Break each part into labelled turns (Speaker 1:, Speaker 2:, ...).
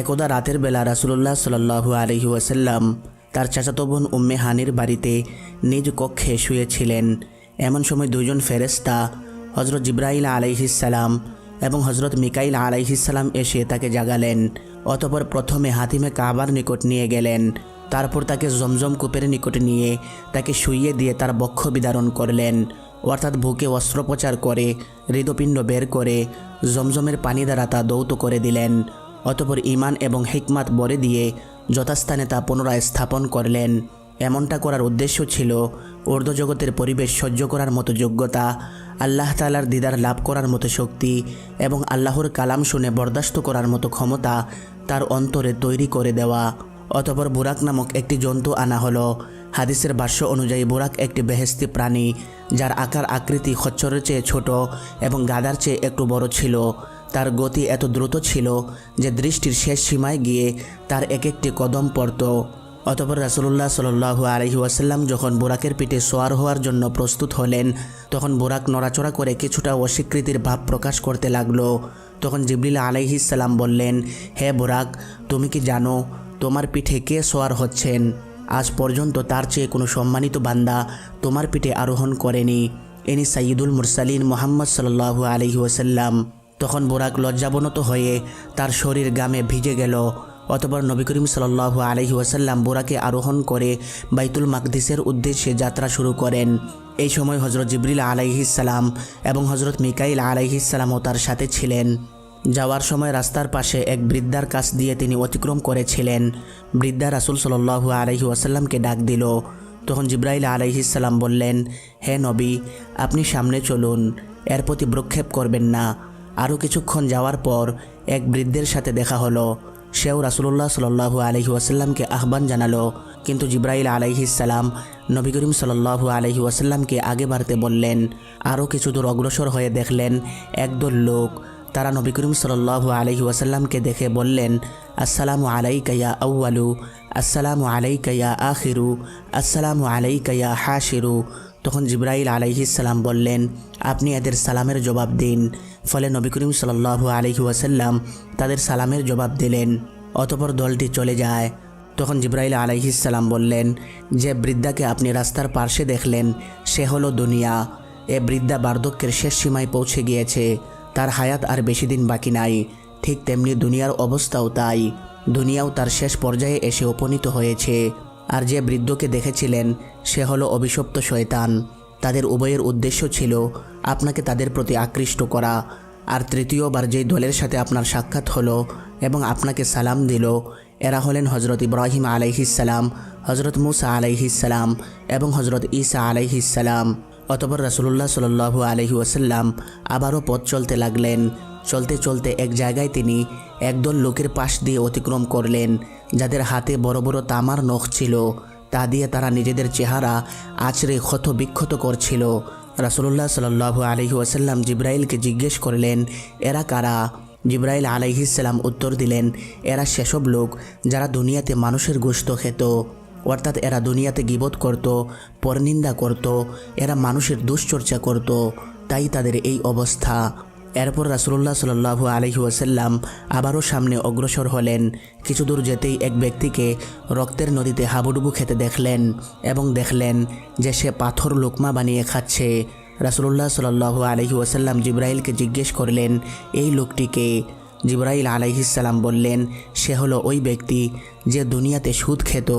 Speaker 1: একদা রাতের বেলা রাসুলুল্লাহ সাল্লু আলহি ওয়াসাল্লাম তার চাচাতো বোন উম্মে হানির বাড়িতে নিজ কক্ষে শুয়েছিলেন। এমন সময় দুজন ফেরেস্তা হজরত জিব্রাইল আলাইহিসাল্লাম এবং হজরত মিকাইল আলাইহিসাল্লাম এসে তাকে জাগালেন, অতপর প্রথমে হাতিমে কাবার নিকট নিয়ে গেলেন, তারপর তাকে জমজম কূপের নিকট নিয়ে তাকে শুইয়ে দিয়ে তার বক্ষ বিদারণ করলেন, অর্থাৎ বুকে অস্ত্রোপচার করে, হৃদপিণ্ড বের করে জমজমের পানি দ্বারা তা দৌত করে দিলেন। অতপর ইমান এবং হিকমাত বরে দিয়ে যথাস্থানে তা পুনরায় স্থাপন করলেন। এমনটা করার উদ্দেশ্য ছিল ঊর্ধ্বজগতের পরিবেশ সহ্য করার মতো যোগ্যতা, আল্লাহ তালার দিদার লাভ করার মতো শক্তি এবং আল্লাহর কালাম শুনে বরদাস্ত করার মতো ক্ষমতা তার অন্তরে তৈরি করে দেওয়া। অতপর বুরাক নামক একটি জন্তু আনা হলো। হাদিসের ভাষ্য অনুযায়ী বুরাক একটি বেহেস্তি প্রাণী, যার আকার আকৃতি খচ্চরের চেয়ে ছোট এবং গাদার চেয়ে একটু বড় ছিল। তার গতি এত দ্রুত ছিল যে দৃষ্টির শেষ সীমায় গিয়ে তার এক একটি কদম পড়ত। অতপর রাসুলুল্লাহ সাল্লু আলহি ওয়াসাল্লাম যখন বোরাকের পিঠে সোয়ার হওয়ার জন্য প্রস্তুত হলেন, তখন বোরাক নড়াচড়া করে কিছুটা অস্বীকৃতির ভাব প্রকাশ করতে লাগল। তখন জিবলিল আলাইহিসাল্লাম বললেন, হে বোরাক, তুমি কি জানো তোমার পিঠে কে সোয়ার হচ্ছেন? আজ পর্যন্ত তার চেয়ে কোনো সম্মানিত বান্দা তোমার পিঠে আরোহণ করেনি। ইনি সাইয়দুল মুরসালিন মোহাম্মদ সাল্লু আলহি তখন বোরাক লজ্জাবনত হয়ে তার শরীর গামে ভিজে গেল। অতপর নবী করিম সাল্লাহ আলহি ওয়াসাল্লাম বোরাকে আরোহণ করে বাইতুল মাকদিসের উদ্দেশ্যে যাত্রা শুরু করেন। এই সময় হজরত জিবরিল আলাইহিসাল্লাম এবং হজরত মিকাইল আলাইহিসাল্লামও তার সাথে ছিলেন। যাওয়ার সময় রাস্তার পাশে এক বৃদ্ধার কাছ দিয়ে তিনি অতিক্রম করেছিলেন। বৃদ্ধা রাসুল সাল্লাহু আলহি ওয়াসাল্লামকে ডাক দিল। তখন জিব্রাইল আলাইহিসাল্লাম বললেন, হে নবী, আপনি সামনে চলুন, এর প্রতি ভ্রক্ষেপ করবেন না। আরও কিছুক্ষণ যাওয়ার পর এক বৃদ্ধের সাথে দেখা হলো। সেও রাসুল্লাহ সাল্লাহু আলহি ওয়াসাল্লামকে আহ্বান জানালো, কিন্তু জিব্রাইল আলাইহিসাল্লাম নবী করিম সাল্লাহু আলহি ওয়াসাল্লামকে আগে বাড়তে বললেন। আরও কিছু দূর অগ্রসর হয়ে দেখলেন একদল লোক। তারা নবী করিম সাল্লাহু আলহি ওয়াসাল্লামকে দেখে বললেন, আসসালামু আলাইকাইয়া আউ্বালু আসসালামু আলাইকাইয়া আখিরু, আসসালামু আলাইকাইয়া হাসিরু তখন জিব্রাইল আলাইহিসাল্লাম বললেন, আপনি এদের সালামের জবাব দিন। ফলে নবী করিম সাল্লাহু আলহি ওয়াসাল্লাম তাদের সালামের জবাব দিলেন, অতপর দলটি চলে যায়। তখন জিব্রাইল আলাইহিসাল্লাম বললেন, যে বৃদ্ধাকে আপনি রাস্তার পার্শ্বে দেখলেন, সে হলো দুনিয়া। এ বৃদ্ধা বার্ধক্যের শেষ সীমায় পৌঁছে গিয়েছে। তার হায়াত আর বেশি দিন বাকি নাই। ঠিক তেমনি দুনিয়ার অবস্থাও তাই। দুনিয়াও তার শেষ পর্যায়ে এসে উপনীত হয়েছে। আর যে বৃদ্ধকে দেখেছিলেন, সে হলো অভিশপ্ত শয়তান। তাদের উভয়ের উদ্দেশ্য ছিল আপনাকে তাদের প্রতি আকৃষ্ট করা। আর তৃতীয়বার যেই দলের সাথে আপনার সাক্ষাৎ হলো এবং আপনাকে সালাম দিল, এরা হলেন হজরত ইব্রাহিম আলাইহিসাল্লাম হজরত মুসা আলাইহিসাল্লাম এবং হজরত ঈসা আলাইহিসাল্লাম অতপর রাসুলুল্লাহ সাল্লু আলহি ওয়াসাল্লাম আবারও পথ চলতে লাগলেন। চলতে চলতে এক জায়গায় তিনি একদল লোকের পাশ দিয়ে অতিক্রম করলেন, যাদের হাতে বড় বড় তামার নখ ছিল। তা দিয়ে তারা নিজেদের চেহারা আছড়ে ক্ষত বিক্ষত করছিল। রাসুলুল্লাহ সাল্লু আলহি ওয়াসাল্লাম জিব্রাইলকে জিজ্ঞেস করলেন, এরা কারা? জিব্রাইল আলাইহিসাল্লাম উত্তর দিলেন, এরা সেসব লোক যারা দুনিয়াতে মানুষের গোস্ত খেত। অর্থাৎ এরা দুনিয়াতে গিবত করত, পরনিন্দা করত, এরা মানুষের দুশ্চর্চা করত। তাই তাদের এই অবস্থা। এরপর রাসুল্লাহ সাল্লু আলহি ওয়াসাল্লাম আবারও সামনে অগ্রসর হলেন। কিছু দূর যেতেই এক ব্যক্তিকে রক্তের নদীতে হাবুডুবু খেতে দেখলেন এবং দেখলেন যে সে পাথর লোকমা বানিয়ে খাচ্ছে। রাসুল্লাহ সাল্লু আলহি ওয়াসাল্লাম জিব্রাইলকে জিজ্ঞেস করলেন, এই লোকটিকে? জিব্রাইল আলাইহিসাল্লাম বললেন, সে হলো ওই ব্যক্তি যে দুনিয়াতে সুদ খেত,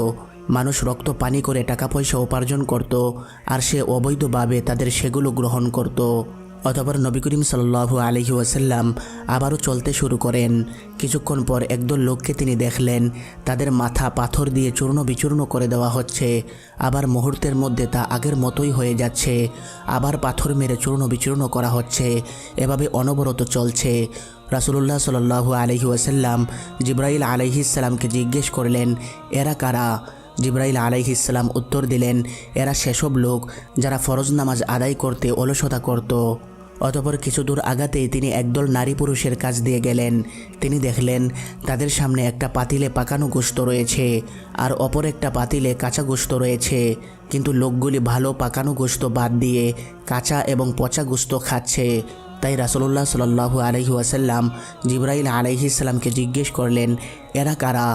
Speaker 1: মানুষ রক্ত পানি করে টাকা পয়সা উপার্জন করত, আর সে অবৈধভাবে তাদের সেগুলো গ্রহণ করত। অতপর নবী করিম সাল্লু আলহি ওয়াসাল্লাম আবারও চলতে শুরু করেন। কিছুক্ষণ পর একদল লোককে তিনি দেখলেন, তাদের মাথা পাথর দিয়ে চূর্ণ বিচূর্ণ করে দেওয়া হচ্ছে। আবার মুহূর্তের মধ্যে তা আগের মতোই হয়ে যাচ্ছে। আবার পাথর মেরে চূর্ণ বিচূর্ণ করা হচ্ছে। এভাবে অনবরত চলছে। রাসুলুল্লাহ সাল্লু আলহি ওয়াসাল্লাম জিব্রাইল আলহিসাল্লামকে জিজ্ঞেস করলেন, এরা কারা? জিব্রাইল আলাইহিসাল্লাম উত্তর দিলেন, এরা সেসব লোক যারা ফরজ নামাজ আদায় করতে অলসতা করত। অতপর কিছু দূর আগাতেই তিনি একদল নারী পুরুষের কাজ দিয়ে গেলেন। তিনি দেখলেন, তাদের সামনে একটা পাতিলে পাকানো গোস্ত রয়েছে আর অপর একটা পাতিলে কাঁচা গোস্ত রয়েছে। কিন্তু লোকগুলি ভালো পাকানো গোস্ত বাদ দিয়ে কাঁচা এবং পচা গোস্ত খাচ্ছে। তাই রাসুলুল্লাহ সাল্লাহু আলহি ওয়াসাল্লাম জিব্রাইল আলাইহিসাল্লামকে জিজ্ঞেস করলেন, এরা কারা?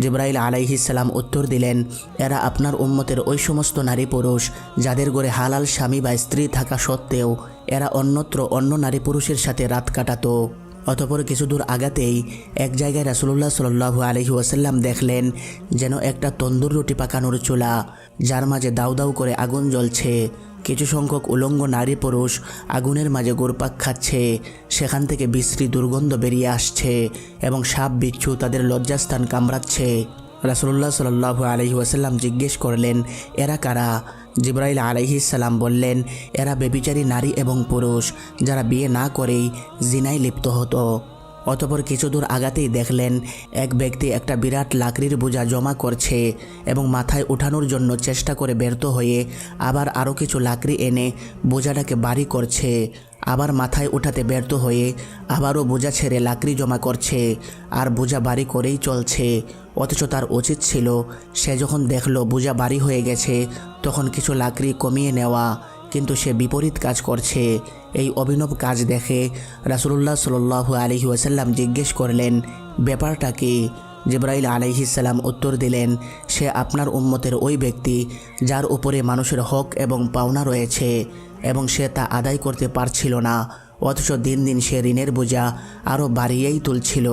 Speaker 1: জিব্রাইল আলাইহিসাল্লাম উত্তর দিলেন, এরা আপনার উম্মতের ওই সমস্ত নারী পুরুষ, যাদের ঘরে হালাল স্বামী বা স্ত্রী থাকা সত্ত্বেও এরা অন্যত্র অন্য নারী পুরুষের সাথে রাত কাটাতো। অতপর কিছু দূর আগাতেই এক জায়গায় রাসুলুল্লাহ সাল্লু আলহি ওয়াসাল্লাম দেখলেন, যেন একটা তন্দুর রুটি পাকানোর চুলা, যার মাঝে দাউ দাউ করে আগুন জ্বলছে। কিছু সংখ্যক উলঙ্গ নারী পুরুষ আগুনের মাঝে গোরপাক খাচ্ছে। সেখান থেকে বিশ্রী দুর্গন্ধ বেরিয়ে আসছে এবং সাপ, বিচ্ছু তাদের লজ্জাস্থান কামড়াচ্ছে। রাসুল্লাহ সাল্লাহ আলহি ওয়াসাল্লাম জিজ্ঞেস করলেন, এরা কারা? জিব্রাইল আলহিসাল্লাম বললেন, এরা বেবিচারী নারী এবং পুরুষ, যারা বিয়ে না করেই জিনায় লিপ্ত হতো। অতপর কিছু দূর আগাতেই দেখলেন এক ব্যক্তি একটা বিরাট লাকড়ির বোঝা জমা করছে এবং মাথায় উঠানোর জন্য চেষ্টা করে ব্যর্থ হয়ে আবার আরও কিছু লাকড়ি এনে বোঝাটাকে বাড়ি করছে। আবার মাথায় উঠাতে ব্যর্থ হয়ে আবারও বোঝা ছেড়ে লাকড়ি জমা করছে আর বোঝা বাড়ি করেই চলছে। অথচ তার উচিত ছিল সে যখন দেখল বোঝা বাড়ি হয়ে গেছে, তখন কিছু লাকড়ি কমিয়ে নেওয়া, কিন্তু সে বিপরীত কাজ করছে। এই অভিনব কাজ দেখে রাসুলুল্লাহ সাল্লু আলহি ওয়াসাল্লাম জিজ্ঞেস করলেন, ব্যাপারটা কি? জিব্রাইল আলাইহিসাল্লাম উত্তর দিলেন, সে আপনার উম্মতের ওই ব্যক্তি যার উপরে মানুষের হক এবং পাওনা রয়েছে এবং সে তা আদায় করতে পারছিল না, অথচ দিন দিন সে ঋণের বোঝা আরও বাড়িয়েই তুলছিল।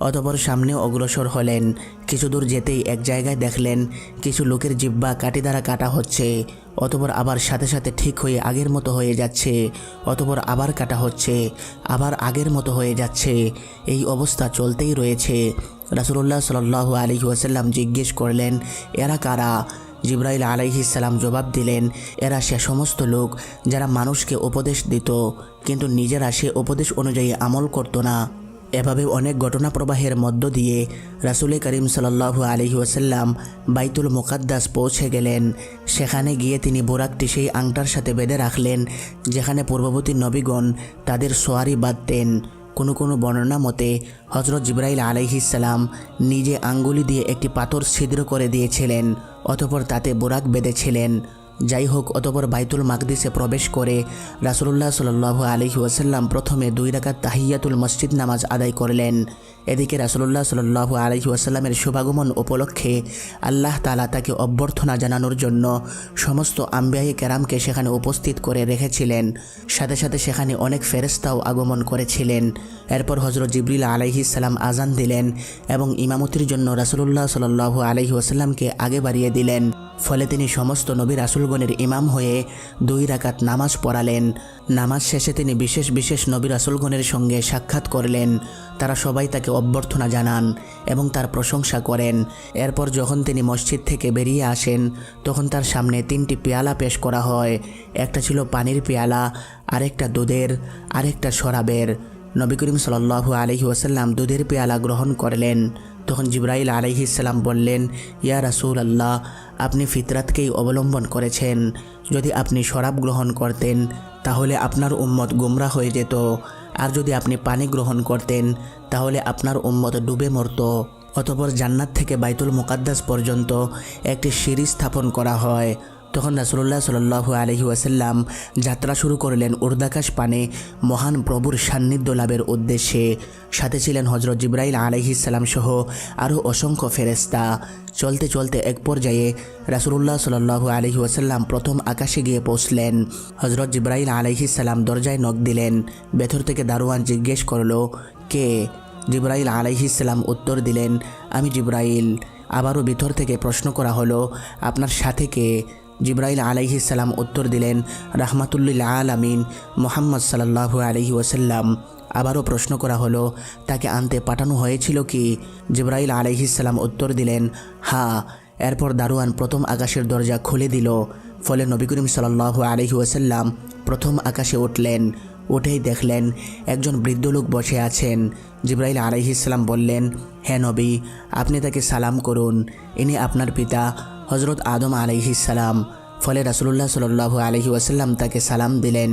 Speaker 1: অতপর সামনে অগ্রসর হলেন, কিছু দূর যেতেই এক জায়গায় দেখলেন, কিছু লোকের জিব্বা কাটি দ্বারা কাটা হচ্ছে। অতপর আবার সাথে সাথে ঠিক হয়ে আগের মতো হয়ে যাচ্ছে, অতপর আবার কাটা হচ্ছে, আবার আগের মতো হয়ে যাচ্ছে। এই অবস্থা চলতেই রয়েছে। রাসুল্লাহ সাল আলী ওয়াসাল্লাম জিজ্ঞেস করলেন, এরা কারা? জিব্রাইল আলাইহিসাল্লাম জবাব দিলেন, এরা সে সমস্ত লোক যারা মানুষকে উপদেশ দিত, কিন্তু নিজেরা সে উপদেশ অনুযায়ী আমল করত না। এভাবে অনেক ঘটনা প্রবাহের মধ্য দিয়ে রাসুল করিম সাল্লাহু আলহি ওসাল্লাম বাইতুল মোকাদ্দাস পৌঁছে গেলেন। সেখানে গিয়ে তিনি বোরাকটি সেই আংটার সাথে বেঁধে রাখলেন, যেখানে পূর্ববর্তী নবীগণ তাদের সোয়ারি বাঁধতেন। কোনো কোনো বর্ণনা মতে হজরত জিব্রাইল আলাইহিসাল্লাম নিজে আঙ্গুলি দিয়ে একটি পাথর ছিদ্র করে দিয়েছিলেন, অতপর তাতে বোরাক বেঁধেছিলেন। যাই হোক অতপর বাইতুল মাকদিসে প্রবেশ করে রাসুল্লাহ সাল আলহি ওয়াসাল্লাম প্রথমে দুই রাকাত তাহিয়াতুল মসজিদ নামাজ আদায় করলেন। এদিকে রাসুল্লাহ সাল আলহি ওয়াসাল্লামের শুভাগমন উপলক্ষে আল্লাহ তালা তাকে অভ্যর্থনা জানানোর জন্য সমস্ত আম্বিয়াই কেরামকে সেখানে উপস্থিত করে রেখেছিলেন। সাথে সাথে সেখানে অনেক ফেরেস্তাও আগমন করেছিলেন। এরপর হজরত জিবরিল আলহি সাল্লাম আজান দিলেন এবং ইমামতির জন্য রাসুল্লাহ সাল আলহি ওয়াসাল্লামকে আগে বাড়িয়ে দিলেন। ফলে তিনি সমস্ত নবী রাসুলগণের ইমাম হয়ে দুই রাকাত নামাজ পড়ালেন। নামাজ শেষে তিনি বিশেষ বিশেষ নবী রাসুলগণের সঙ্গে সাক্ষাৎ করলেন। তারা সবাই তাকে অভ্যর্থনা জানান এবং তার প্রশংসা করেন। এরপর যখন তিনি মসজিদ থেকে বেরিয়ে আসেন, তখন তার সামনে তিনটি পেয়ালা পেশ করা হয়। একটা ছিল পানির পেয়ালা, আরেকটা দুধের, আরেকটা শরাবের। নবী করিম সাল্লু আলহি ওসাল্লাম দুধের পেয়ালা গ্রহণ করলেন। তখন জিব্রাইল আলহিসাল্লাম বললেন, ইয়া রাসুল আল্লাহ আপনি ফিতরাতকেই অবলম্বন করেছেন। যদি আপনি শরাব গ্রহণ করতেন তাহলে আপনার উম্মত গুমরা হয়ে যেত। আর যদি আপনি পানি গ্রহণ করতেন, তাহলে আপনার উম্মত ডুবে মরত। অতপর জান্নাত থেকে বাইতুল মোকাদ্দাস পর্যন্ত একটি সিঁড়ি স্থাপন করা হয়। তখন রাসুল্লাহ সাল্লু আলহি ওয়াসাল্লাম যাত্রা শুরু করলেন উর্দাকাশ পানে মহান প্রভুর সান্নিধ্য লাভের উদ্দেশ্যে। সাথে ছিলেন হজরত জিব্রাইল আলহিসাল্লাম সহ আরও অসংখ্য ফেরেস্তা চলতে চলতে এক পর্যায়ে রাসুল্লাহ সাল্লু আলহি ওয়াসাল্লাম প্রথম আকাশে গিয়ে পৌঁছলেন। হজরত জিব্রাইল আলহিসাল্লাম দরজায় নখ দিলেন, ভেতর থেকে দারোয়ান জিজ্ঞেস করল, কে? জিব্রাইল আলাইহিসাল্লাম উত্তর দিলেন, আমি জিব্রাইল। আবারও ভিতর থেকে প্রশ্ন করা হলো, আপনার সাথে কে? জিব্রাইল আলাইহিসাল্লাম উত্তর দিলেন, রাহমাতুল্লিল আলামিন। মোহাম্মদ সাল্লাহু আলহি ওসাল্লাম আবারও প্রশ্ন করা হলো, তাকে আনতে পাঠানো হয়েছিল কি? জিব্রাইল আলাইহিসাল্লাম উত্তর দিলেন হ্যাঁ এরপর দারোয়ান প্রথম আকাশের দরজা খুলে দিল। ফলে নবী করিম সাল্লাহু আলহি ওসাল্লাম প্রথম আকাশে উঠলেন। উঠেই দেখলেন, একজন বৃদ্ধ লোক বসে আছেন। জিব্রাইল আলাইহিসাল্লাম বললেন হ্যাঁ নবী, আপনি তাকে সালাম করুন। ইনি আপনার পিতা হজরত আদম আলাইহিসাল্লাম ফলে রাসুলুল্লাহ সাল্লু আলহি ওয়াসাল্লাম তাকে সালাম দিলেন,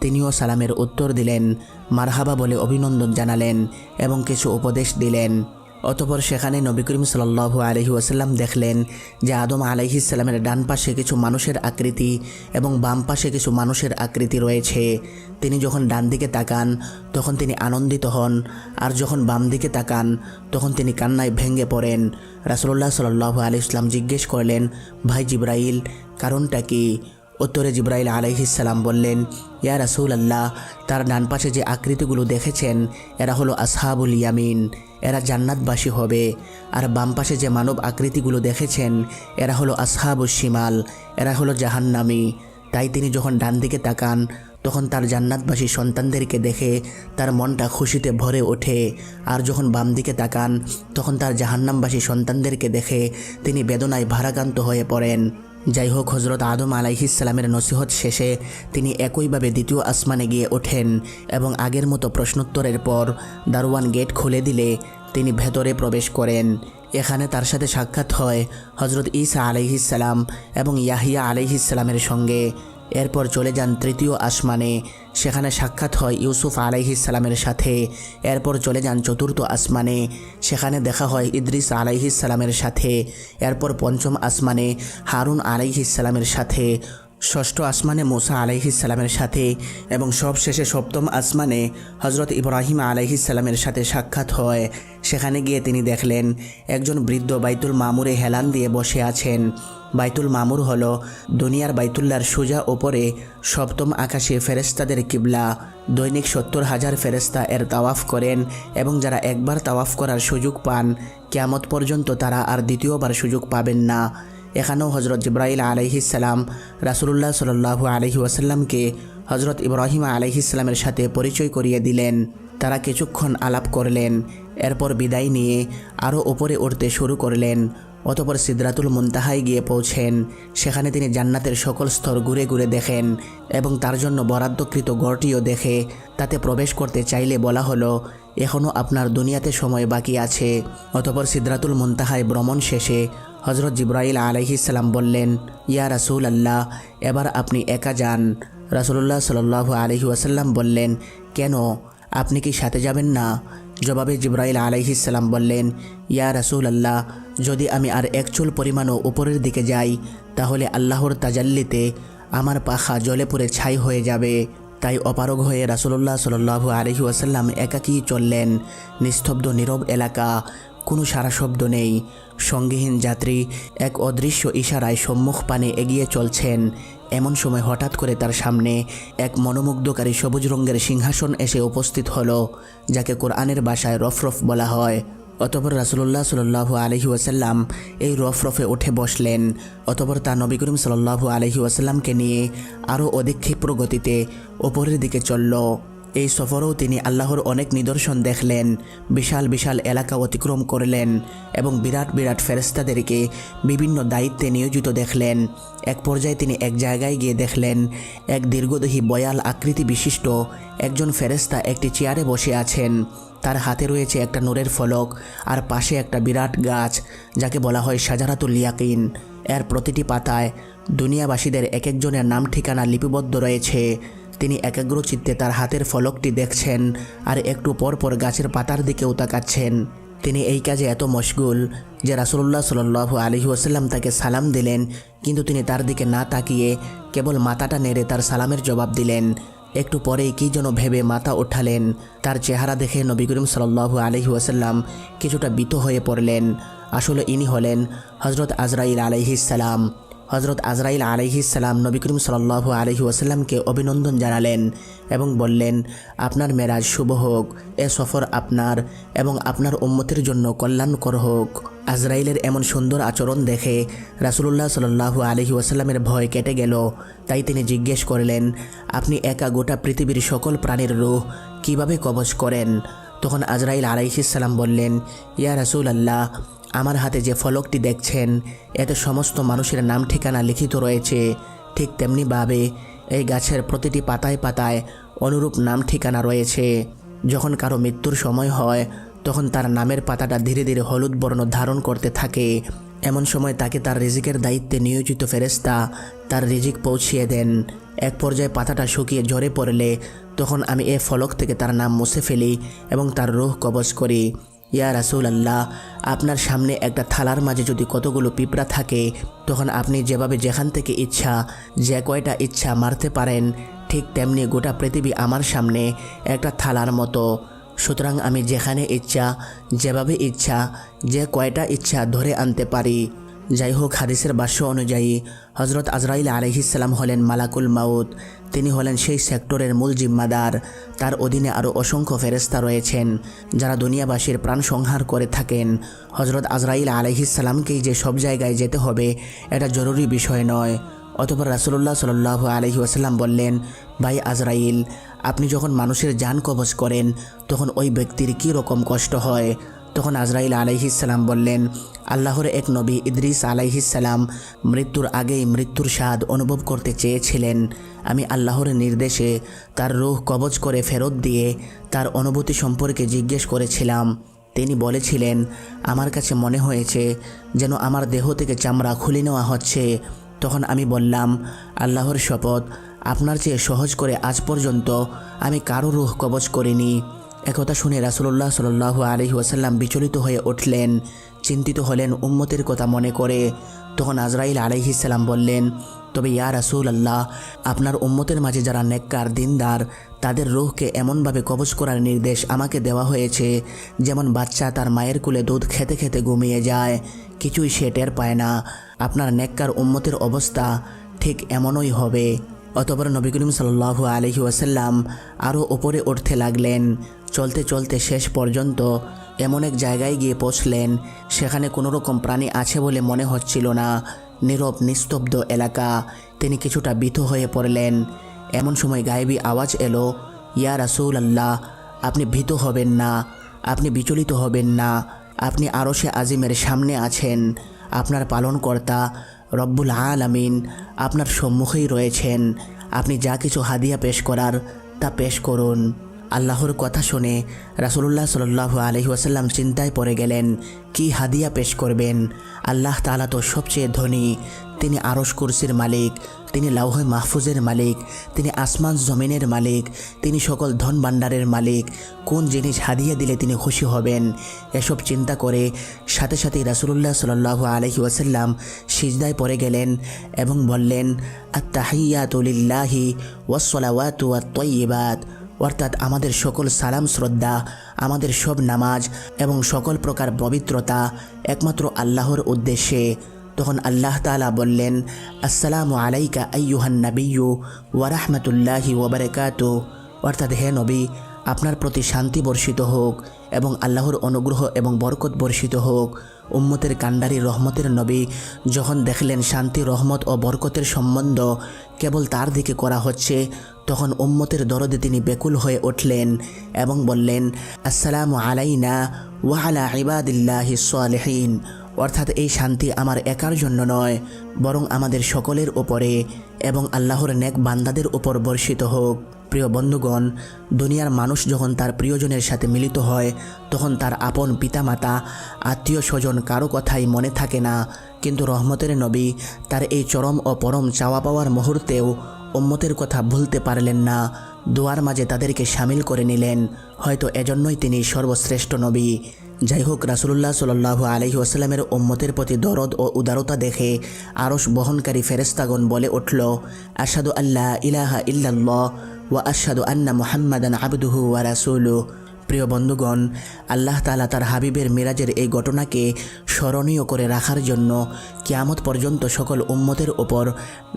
Speaker 1: তিনিও সালামের উত্তর দিলেন, মারহাবা বলে অভিনন্দন জানালেন এবং কিছু উপদেশ দিলেন। অতপর সেখানে নবী করিম সাল্লাহ আলহি ওয়াসাল্লাম দেখলেন যে আদম আলাইহিসাল্লামের ডান পাশে কিছু মানুষের আকৃতি এবং বাম পাশে কিছু মানুষের আকৃতি রয়েছে। তিনি যখন ডান দিকে তাকান, তখন তিনি আনন্দিত হন, আর যখন বাম দিকে তাকান, তখন তিনি কান্নায় ভেঙে পড়েন। রাসুল্লাহ সাল্লাহ আলি ইসলাম জিজ্ঞেস করলেন, ভাই জিব্রাইল, কারণটা কি? উত্তরে জিব্রাইল আলাইহিসাল্লাম বললেন, ইয়া রাসুল আল্লাহ তার ডান পাশে যে আকৃতিগুলো দেখেছেন, এরা হলো আসহাবুল ইয়ামিন, এরা জান্নাতবাসী হবে। আর বাম পাশে যে মানব আকৃতিগুলো দেখেছেন, এরা হলো আসহাবুল শিমাল, এরা হলো জাহান্নামি। তাই তিনি যখন ডান দিকে তাকান, তখন তার জান্নাতবাসী সন্তানদেরকে দেখে তার মনটা খুশিতে ভরে ওঠে। আর যখন বাম দিকে তাকান, তখন তার জাহান্নামবাসী সন্তানদেরকে দেখে তিনি বেদনায় ভারাক্রান্ত হয়ে পড়েন। যাই হোক হজরত আদম আলাইহিসালামের নসিহত শেষে তিনি একইভাবে দ্বিতীয় আসমানে গিয়ে ওঠেন এবং আগের মতো প্রশ্নোত্তরের পর দারোয়ান গেট খুলে দিলে তিনি ভেতরে প্রবেশ করেন। এখানে তার সাথে সাক্ষাৎ হয় হজরত ইসা আলাইহিসাল্লাম এবং ইয়াহিয়া আলাইহিসাল্লামের সঙ্গে। এরপর চলে যান তৃতীয় আসমানে। সেখানে সাক্ষাৎ হয় ইউসুফ আলাইহিসালামের সাথে। এরপর চলে যান চতুর্থ আসমানে। সেখানে দেখা হয় ইদ্রিস আলাইহিসালামের সাথে। এরপর পঞ্চম আসমানে হারুন আলাইহিসালামের সাথে। ষষ্ঠ আসমানে মোসা আলাইহিসালামের সাথে এবং সবশেষে সপ্তম আসমানে হজরত ইব্রাহিম আলাইহিসালামের সাথে সাক্ষাৎ হয়। সেখানে গিয়ে তিনি দেখলেন, একজন বৃদ্ধ বাইতুল মামুরে হেলান দিয়ে বসে আছেন। বাইতুল মামুর হল দুনিয়ার বাইতুল্লার সোজা ওপরে সপ্তম আকাশে ফেরেস্তাদের কিবলা। দৈনিক সত্তর হাজার ফেরেস্তা এর তাওয়াফ করেন এবং যারা একবার তাওয়াফ করার সুযোগ পান, কেয়ামত পর্যন্ত তারা আর দ্বিতীয়বার সুযোগ পাবেন না। এখানেও হজরত জিব্রাইল আলহিসাল্লাম রাসুলুল্লাহ সাল্লু আলহি ওয়াসাল্লামকে হজরত ইব্রাহিম আলহিসাল্লামের সাথে পরিচয় করিয়ে দিলেন। তারা কিছুক্ষণ আলাপ করলেন, এরপর বিদায় নিয়ে আরও ওপরে উঠতে শুরু করলেন, অতপর সিদ্রাতুল মুন্তাহায় গিয়ে পৌঁছেন। সেখানে তিনি জান্নাতের সকল স্তর ঘুরে ঘুরে দেখেন এবং তার জন্য বরাদ্দকৃত গড়টিও দেখে তাতে প্রবেশ করতে চাইলে বলা হলো এখনও আপনার দুনিয়াতে সময় বাকি আছে। অতপর সিদ্রাতুল মুন্তাহায় ভ্রমণ শেষে হজরত জিব্রাইল আলহিসাল্লাম বললেন, ইয়া রাসুল আল্লাহ এবার আপনি একা যান। রাসুল্লাহ সাল আলহি ওয়াসাল্লাম বললেন, কেন? আপনি কি সাথে যাবেন না? জবাবে জিব্রাইল আলাইহিসাল্লাম বললেন, ইয়া রাসুল আল্লাহ যদি আমি আর এক চুল পরিমাণও উপরের দিকে যাই, তাহলে আল্লাহর তাজাল্লিতে আমার পাখা জলে পড়ে ছাই হয়ে যাবে। তাই অপারগ হয়ে রাসুল্লাহ সাল্লু আলহি ওয়াসাল্লাম একাকী চললেন। নিস্তব্ধ, নীরব এলাকা, কোনো সারা শব্দ নেই। সঙ্গীহীন যাত্রী এক অদৃশ্য ইশারায় সম্মুখ পানে এগিয়ে চলছেন। এমন সময় হঠাৎ করে তার সামনে এক মনোমুগ্ধকারী সবুজ রঙের সিংহাসন এসে উপস্থিত হলো, যাকে কোরআনের বাসায় রফরফ বলা হয়। অতপর রাসুল্লাহ সাল্লাহু আলহি ওয়াসাল্লাম এই রফরফে উঠে বসলেন। অতপর তা নবী করিম সাল্লু আলহি ওয়াসাল্লামকে নিয়ে আরও অধিক ক্ষিপ্র গতিতে ওপরের দিকে চলল। এই সফরেও তিনি আল্লাহর অনেক নিদর্শন দেখলেন, বিশাল বিশাল এলাকা অতিক্রম করলেন এবং বিরাট বিরাট ফেরেস্তাদেরকে বিভিন্ন দায়িত্বে নিয়োজিত দেখলেন। এক পর্যায়ে তিনি এক জায়গায় গিয়ে দেখলেন, এক দীর্ঘদেহী বয়াল আকৃতি বিশিষ্ট একজন ফেরেস্তা একটি চেয়ারে বসে আছেন। তার হাতে রয়েছে একটা নোরের ফলক আর পাশে একটা বিরাট গাছ, যাকে বলা হয় সাজারাতুল ইয়াকিন। এর প্রতিটি পাতায় দুনিয়াবাসীদের এক একজনের নাম ঠিকানা লিপিবদ্ধ রয়েছে। তিনি একাগ্র চিত্তে তার হাতের ফলকটি দেখছেন আর একটু পর পর গাছের পাতার দিকেও তাকাচ্ছেন। তিনি এই কাজে এত মশগুল যে রাসুল্লাহ সাল্লু আলহি ওসাল্লাম তাকে সালাম দিলেন, কিন্তু তিনি তার দিকে না তাকিয়ে কেবল মাথাটা নেড়ে তার সালামের জবাব দিলেন। একটু পরেই কী যেন ভেবে মাথা ওঠালেন। তার চেহারা দেখে নবী করিম সাল্লু আলহি ওসাল্লাম কিছুটা বিত হয়ে পড়লেন। আসলে ইনি হলেন হজরত আজরাইল আলহিসাল্লাম হজরত আজরাইল আলহিসাল্লাম নবী করিম সাল্লাহ আলহি ওয়াসাল্লামকে অভিনন্দন জানালেন এবং বললেন, আপনার মেরাজ শুভ হোক, এ সফর আপনার এবং আপনার উম্মতের জন্য কল্যাণকর হোক। আজরাইলের এমন সুন্দর আচরণ দেখে রাসুলুল্লাহ সাল্লাহ আলহি ওয়াসাল্লামের ভয় কেটে গেল। তাই তিনি জিজ্ঞেস করলেন, আপনি একা গোটা পৃথিবীর সকল প্রাণীর রূহ কীভাবে কবচ করেন? তখন আজরাইল আলাইহিসাল্লাম বললেন, ইয়া রাসুল আল্লাহ আমার হাতে যে ফলকটি দেখছেন, এতে সমস্ত মানুষের নাম, ঠিকানা লিখিত রয়েছে। ঠিক তেমনিভাবে এই গাছের প্রতিটি পাতায় পাতায় অনুরূপ নাম, ঠিকানা রয়েছে। যখন কারও মৃত্যুর সময় হয়, তখন তার নামের পাতাটা ধীরে ধীরে হলুদ বর্ণ ধারণ করতে থাকে। এমন সময় তাকে তার রিজিকের দায়িত্বে নিয়োজিত ফেরেস্তা তার রিজিক পৌঁছিয়ে দেন। এক পর্যায়ে পাতাটা শুকিয়ে ঝরে পড়লে তখন আমি এ ফলক থেকে তার নাম মুছে ফেলি এবং তার রুহ কবজ করি। ইয়া রাসুল আল্লাহ আপনার সামনে একটা থালার মাঝে যদি কতগুলো পিঁপড়া থাকে, তখন আপনি যেভাবে যেখান থেকে ইচ্ছা, যে কয়টা ইচ্ছা মারতে পারেন, ঠিক তেমনি গোটা পৃথিবী আমার সামনে একটা থালার মতো। সুতরাং আমি যেখানে ইচ্ছা, যেভাবে ইচ্ছা, যে কয়টা ইচ্ছা ধরে আনতে পারি। যাই হোক, হাদিসের ভাষ্য অনুযায়ী হজরত আজরাইল আলহিসাল্লাম হলেন মালাকুল মাউদ তিনি হলেন সেই সেক্টরের মূল জিম্মাদার। তার অধীনে আরও অসংখ্য ফেরেস্তা রয়েছেন, যারা দুনিয়াবাসীর প্রাণ সংহার করে থাকেন। হজরত আজরাইল আলহিসাল্লামকেই যে সব জায়গায় যেতে হবে, এটা জরুরি বিষয় নয়। অতপর রাসুল্লাহ সাল্লাহ আলহি আসাল্লাম বললেন, ভাই আজরাইল, আপনি যখন মানুষের যান কবজ করেন, তখন ওই ব্যক্তির কী রকম কষ্ট হয়? তখন আজরাইল আলাইহিসাল্লাম বললেন আল্লাহর এক নবী ইদ্রিস আলাইহিসাল্লাম মৃত্যুর আগেই মৃত্যুর স্বাদ অনুভব করতে চেয়েছিলেন। আমি আল্লাহর নির্দেশে তার রোহ কবজ করে ফেরত দিয়ে তার অনুভূতি সম্পর্কে জিজ্ঞেস করেছিলাম। তিনি বলেছিলেন, আমার কাছে মনে হয়েছে যেন আমার দেহ থেকে চামড়া খুলে নেওয়া হচ্ছে। তখন আমি বললাম, আল্লাহর শপথ আপনার চেয়ে সহজ করে আজ পর্যন্ত আমি কারও রুহ কবজ করিনি। একথা শুনে রাসুল্লাহ সাল আলহি ওয়াসাল্লাম বিচলিত হয়ে উঠলেন। চিন্তিত হলেন, উম্মতের কথা মনে করে। তখন আজরাইল আলহিসাল্লাম বললেন, তবে ইয়া রাসুল আল্লাহ আপনার উম্মতের মাঝে যারা নেককার, দিনদার, তাদের রুহকে এমনভাবে কবজ করার নির্দেশ আমাকে দেওয়া হয়েছে, যেমন বাচ্চা তার মায়ের কুলে দুধ খেতে খেতে ঘুমিয়ে যায়, কিছুই সে টের পায় না। আপনার নেককার উম্মতের অবস্থা ঠিক এমনই হবে। অতপর নবী করিম সাল্লু আলহি ওয়াসাল্লাম আরও ওপরে উঠতে লাগলেন। চলতে চলতে শেষ পর্যন্ত এমন এক জায়গায় গিয়ে পৌঁছলেন। সেখানে কোনো রকম প্রাণী আছে বলে মনে হচ্ছিল না। নীরব, নিস্তব্ধ এলাকা। তিনি কিছুটা বিত হয়ে পড়লেন। এমন সময় গায়েবী আওয়াজ এলো, ইয়া রাসুল আল্লাহ আপনি ভীত হবেন না। আপনি বিচলিত হবেন না। আপনি আরও সে আজিমের সামনে আছেন। আপনার পালনকর্তা রব্বুল আলামিন আপনার সম্মুখেই রয়েছেন। আপনি যা কিছু হাদিয়া পেশ করার তা পেশ করুন। আল্লাহর কথা শুনে রাসুল্লাহ সাল্লাহ আলহি ওয়াসাল্লাম চিন্তায় পড়ে গেলেন, কি হাদিয়া পেশ করবেন? আল্লাহ তালা তো সবচেয়ে ধনী। তিনি আরস কুরসির মালিক, তিনি লাউহে মাহফুজের মালিক, তিনি আসমান জমিনের মালিক, তিনি সকল ধন ভাণ্ডারের মালিক। কোন জিনিস হাদিয়া দিলে তিনি খুশি হবেন? এসব চিন্তা করে সাথে সাথে রাসুল্লাহ সাল্লাহ আলহি ওয়াসাল্লাম সিজদায় পড়ে গেলেন এবং বললেন আত্মাহিয়াতুলিল্লাহি ওয়াসলাওয়াতু আত্মইবাদ অর্থাৎ আমাদের সকল সালাম শ্রদ্ধা, আমাদের সব নামাজ এবং সকল প্রকার পবিত্রতা একমাত্র আল্লাহর উদ্দেশ্যে। তখন আল্লাহ তালা বললেন, আসসালামু আলাইকা আইয়ুহান নাবিয়ু ওয়ারাহমাতুল্লাহি ওবরাকাতু অর্থাৎ হে নবী, আপনার প্রতি শান্তি বর্ষিত হোক এবং আল্লাহর অনুগ্রহ এবং বরকত বর্ষিত হোক। উম্মতের কান্ডারি রহমতের নবী যখন দেখলেন শান্তি, রহমত ও বরকতের সম্বন্ধ কেবল তার দিকে করা হচ্ছে, তখন উম্মতের দরদে তিনি বেকুল হয়ে উঠলেন এবং বললেন, আসসালামু আলাইনা ওয়াহালা ইবাদিল্লাহ সালেহীন অর্থাৎ এই শান্তি আমার একার জন্য নয়, বরং আমাদের সকলের ওপরে এবং আল্লাহর নেক বান্দাদের উপর বর্ষিত হোক। প্রিয় বন্ধুগণ, দুনিয়ার মানুষ যখন তার প্রিয়জনের সাথে মিলিত হয়, তখন তার আপন পিতামাতা, আত্মীয় স্বজন কারও কথাই মনে থাকে না। কিন্তু রহমতের নবী তার এই চরম ও পরম চাওয়া পাওয়ার মুহূর্তেও উম্মতের কথা ভুলতে পারলেন না। দোয়ার মাঝে তাদেরকে সামিল করে নিলেন। হয়তো এজন্যই তিনি সর্বশ্রেষ্ঠ নবী। যাই হোক রাসুল্লাহ সাল্লাহু আলহি আসাল্লামের উম্মতের প্রতি দরদ ও উদারতা দেখে আরস বহনকারী ফেরেস্তাগণ বলে উঠল আসাদু আল্লাহ ইলাহা ইল্লাল্লাহ ওয়া আসাদু আন্না মুহাম্মাদান আবদুহু ওয়া রাসুলু প্রিয় বন্ধুগণ, আল্লাহ তালা তার হাবিবের মিরাজের এই ঘটনাকে স্মরণীয় করে রাখার জন্য কিয়ামত পর্যন্ত সকল উম্মতের ওপর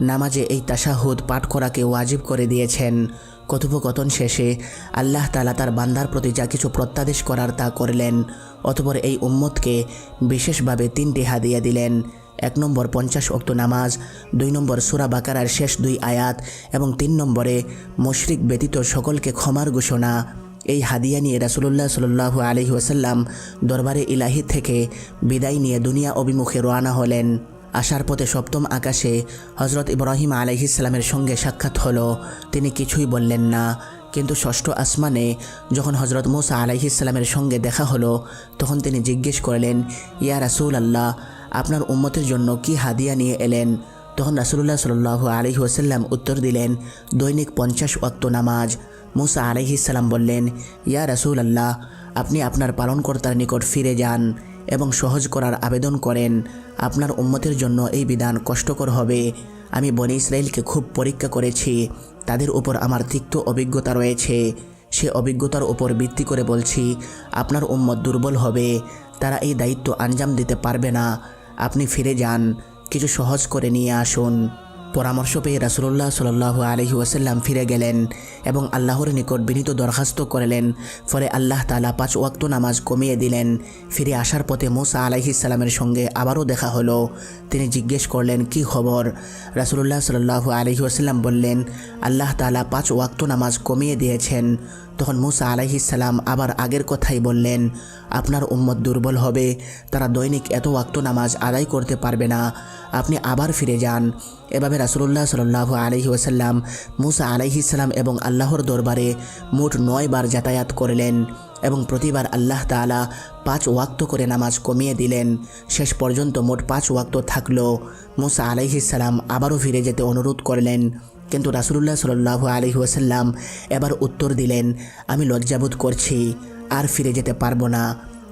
Speaker 1: নামাজে এই তাশাহুদ পাঠ করাকে ওয়াজিব করে দিয়েছেন। কথোপকথন শেষে আল্লাহ তালা তার বান্দার প্রতি যা কিছু প্রত্যাদেশ করার তা করলেন, অতপর এই উম্মতকে বিশেষভাবে তিনটি হাদিয়া দিলেন। এক নম্বর পঞ্চাশ অক্ত নামাজ, দুই নম্বর সুরা বাকারার শেষ দুই আয়াত এবং তিন নম্বরে মুশরিক ব্যতীত সকলকে ক্ষমার ঘোষণা। এই হাদিয়া নিয়ে রাসুলুল্লাহ সাল্লু আলহি ওয়াসাল্লাম দরবারে ইলাহি থেকে বিদায় নিয়ে দুনিয়া অভিমুখে রওনা হলেন। আসার পথে সপ্তম আকাশে হজরত ইব্রাহিম আলহিসাল্লামের সঙ্গে সাক্ষাৎ হলো। তিনি কিছুই বললেন না। কিন্তু ষষ্ঠ আসমানে যখন হজরত মুসা আলাইহিসাল্লামের সঙ্গে দেখা হলো, তখন তিনি জিজ্ঞেস করলেন, ইয়া রাসুল আল্লাহ আপনার উম্মতের জন্য কি হাদিয়া নিয়ে এলেন? তখন রাসুল্লাহ সাল্লু আলহি ওসাল্লাম উত্তর দিলেন, দৈনিক পঞ্চাশ ওয়াক্ত নামাজ। মুসা আলহিসাল্লাম বললেন, ইয়া রাসুল আল্লাহ আপনি আপনার পালনকর্তার নিকট ফিরে যান। এবং সহজ করার আবেদন করেন। আপনার উম্মতের জন্য এই বিধান কষ্টকর হবে। আমি বনি ইসরায়েলকে খুব পরীক্ষা করেছি। তাদের উপর আমার তিক্ত অভিজ্ঞতা রয়েছে। সে অভিজ্ঞতার উপর ভিত্তি করে বলছি, আপনার উম্মত দুর্বল হবে। তারা এই দায়িত্ব আঞ্জাম দিতে পারবে না। আপনি ফিরে যান। কিছু সহজ করে নিয়ে আসুন। পরামর্শ পেয়ে রাসুল্লাহ সাল্লাহ আলহি ওয়াসাল্লাম ফিরে গেলেন এবং আল্লাহর নিকট বিনীত দরখাস্ত করলেন। ফলে আল্লাহ তালা পাঁচ ওয়াক্ত নামাজ কমিয়ে দিলেন। ফিরে আসার পথে মুসা আলাইহিসাল্লামের সঙ্গে আবারও দেখা হলো। তিনি জিজ্ঞেস করলেন, কি খবর? রাসুল্লাহ সাল্লাহ আলহি ওয়াসাল্লাম বললেন, আল্লাহ তালা পাঁচ ওয়াক্ত নামাজ কমিয়ে দিয়েছেন। তখন মুসা আলাইহিসাল্লাম আবার আগের কথাই বললেন, আপনার উম্মত দুর্বল হবে। তারা দৈনিক এত ওয়াক্ত নামাজ আদায় করতে পারবে না। আপনি আবার ফিরে যান। এভাবে রাসুল্লাহ সাল্লাহ আলহি ওসাল্লাম মুসা আলাইহিসাল্লাম এবং আল্লাহর দরবারে মোট নয় বার যাতায়াত করলেন এবং প্রতিবার আল্লাহ তালা পাঁচ ওয়াক্ত করে নামাজ কমিয়ে দিলেন। শেষ পর্যন্ত মোট পাঁচ ওয়াক্ত থাকল মুসা আলাইহিসাল্লাম আবারও ফিরে যেতে অনুরোধ করলেন। কিন্তু রাসুলুল্লাহ সাল্লাহ আলহি ওয়াসাল্লাম এবার উত্তর দিলেন, আমি লজ্জাবোধ করছি, আর ফিরে যেতে পারব না।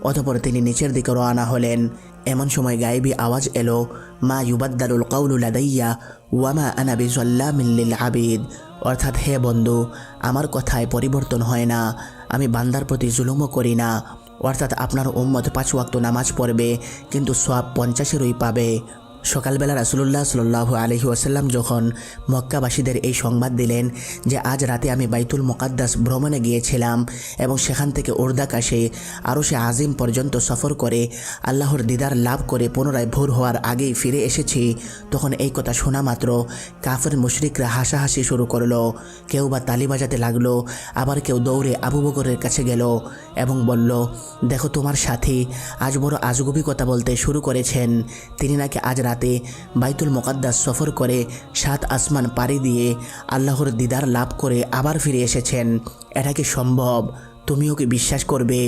Speaker 1: অতপর তিনি নিচের দিকে রওনা হলেন। এমন সময় গায়েবী আওয়াজ এলো, মা ইউবাদ্দালুল কাউলু লাদাইয়া ওয়ামা আনা বিজল্লামিল্লিল আবিদ। অর্থাৎ, হে বন্ধু, আমার কথায় পরিবর্তন হয় না। আমি বান্দার প্রতি জুলুমও করি না। অর্থাৎ, আপনার উম্মত পাঁচ ওয়াক্ত নামাজ পড়বে, কিন্তু সব পঞ্চাশেরই পাবে। সকালবেলা রাসুলুল্লাহ সাল্লাহ আলহি ওয়াসাল্লাম যখন মক্কাবাসীদের এই সংবাদ দিলেন যে আজ রাতে আমি বাইতুল মোকাদ্দাস ভ্রমণে গিয়েছিলাম এবং সেখান থেকে উর্দাকাশে আরও সে আজিম পর্যন্ত সফর করে আল্লাহর দিদার লাভ করে পুনরায় ভোর হওয়ার আগেই ফিরে এসেছি, তখন এই কথা শোনা মাত্র কাফের মুশরিকরা হাসাহাসি শুরু করল। কেউ বা তালি বাজাতে লাগল, আবার কেউ দৌড়ে আবু বকরের কাছে গেল এবং বলল, দেখো তোমার সাথী, আজ বড় আজগুবি কথা বলতে শুরু করেছেন। তিনি নাকি আজ রাতে বাইতুল মোকাদ্দাস সফর করে সাত আসমান পাড়ি দিয়ে আল্লাহর দিদার লাভ করে আবার ফিরে এসেছেন। এটা কি সম্ভব? তুমিও কি বিশ্বাস করবে?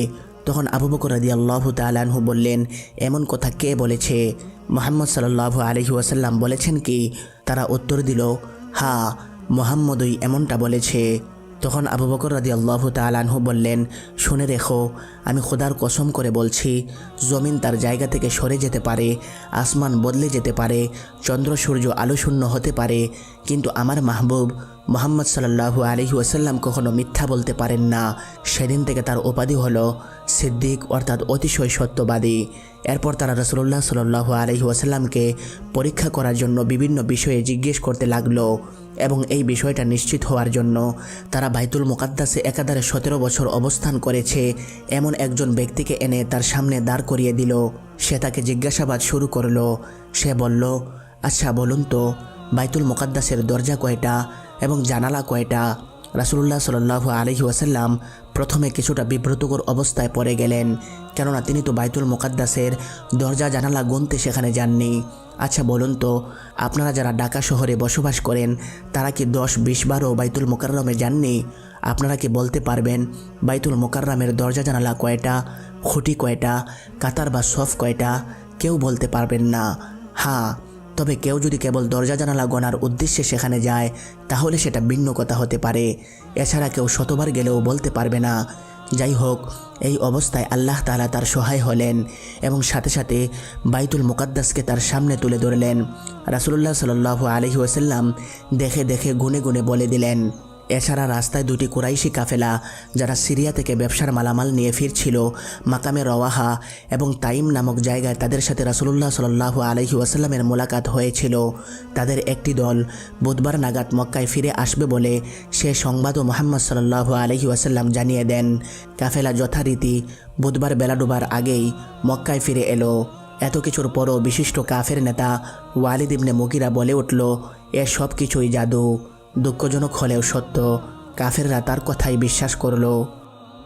Speaker 1: তখন আবু বকর রাদি আল্লাহ তালাহু বললেন, এমন কথা কে বলেছে? মোহাম্মদ সাল্লাহ আলহি ওয়াসাল্লাম বলেছেন কি, তারা উত্তর দিল, হা, মোহাম্মদই এমনটা বলেছে। তখন আবু বকর রাদি আল্লাহ তালানহু বললেন, শুনে রেখো আমি খোদার কসম করে বলছি, জমিন তার জায়গা থেকে সরে যেতে পারে, আসমান বদলে যেতে পারে, চন্দ্র, সূর্য আলোশূন্য হতে পারে, কিন্তু আমার মাহবুব মোহাম্মদ সাল্লাহু আলহি ওয়াসাল্লাম কখনো মিথ্যা বলতে পারেন না। সেদিন থেকে তার উপাধি হলো সিদ্দিক অর্থাৎ অতিশয় সত্যবাদী। এরপর তারা রসুল্লাহ সাল্লাহ আলহি ওয়াসাল্লামকে পরীক্ষা করার জন্য বিভিন্ন বিষয়ে জিজ্ঞেস করতে লাগল এবং এই বিষয়টা নিশ্চিত হওয়ার জন্য তারা বাইতুল মোকাদ্দাসে একাধারে সতেরো বছর অবস্থান করেছে, এমন একজন ব্যক্তিকে এনে তার সামনে দাঁড় করিয়ে দিল। সে তাকে জিজ্ঞাসাবাদ শুরু করল। সে বলল আচ্ছা বলুন তো, বাইতুল মোকাদ্দাসের দরজা কয়টা এবং জানালা কয়টা? রাসুল্লাহ সাল্লাহ আলহি ওয়াসাল্লাম প্রথমে কিছুটা বিব্রতকর অবস্থায় পড়ে গেলেন, কেননা তিনি তো বাইতুল মোকাদ্দাসের দরজা জানালা গুনতে সেখানে যাননি। আচ্ছা বলুন তো, আপনারা যারা ঢাকা শহরে বসবাস করেন, তারা কি দশ বিশ বারও বাইতুল মোকাররমে যাননি? আপনারা কি বলতে পারবেন, বাইতুল মোকাররমের দরজা জানালা কয়টা, খুঁটি কয়টা, কাতার বা সফ কয়টা? কেউ বলতে পারবেন না। হ্যাঁ তবে কেউ যদি কেবল দরজা জানালা গণার উদ্দেশ্যে সেখানে যায়, তাহলে সেটা ভিন্ন কথা হতে পারে। এছাড়া কেউ শতবার গেলেও বলতে পারবে না। যাই হোক এই অবস্থায় আল্লাহ তালা তার সহায় হলেন এবং সাথে সাথে বাইতুল মুকাদ্দাসকে তার সামনে তুলে ধরলেন। রাসুল্লাহ সাল আলহি দেখে দেখে গুনে গুনে বলে দিলেন এছাড়া রাস্তায় দুটি কুরাইশি কাফেলা, যারা সিরিয়া থেকে ব্যবসার মালামাল নিয়ে ফিরছিল, মাকামে রওয়াহা এবং তাইম নামক জায়গায় তাদের সাথে রাসুলুল্লাহ সাল্লাহ আলহি ওয়াসাল্লামের মোলাকাত হয়েছিল। তাদের একটি দল বুধবার নাগাদ মক্কায় ফিরে আসবে বলে সে সংবাদও মোহাম্মদ সাল্লাহ আলহি ওয়াসাল্লাম জানিয়ে দেন। কাফেলা যথারীতি বুধবার বেলা ডোবার আগেই মক্কায় ফিরে এলো। এত কিছুর পরও বিশিষ্ট কাফের নেতা ওয়ালিদ ইবনে বলে উঠল, এ সব কিছুই জাদু। দুঃখজনক হলেও সত্য কাফেররা তার কথাই বিশ্বাস করল।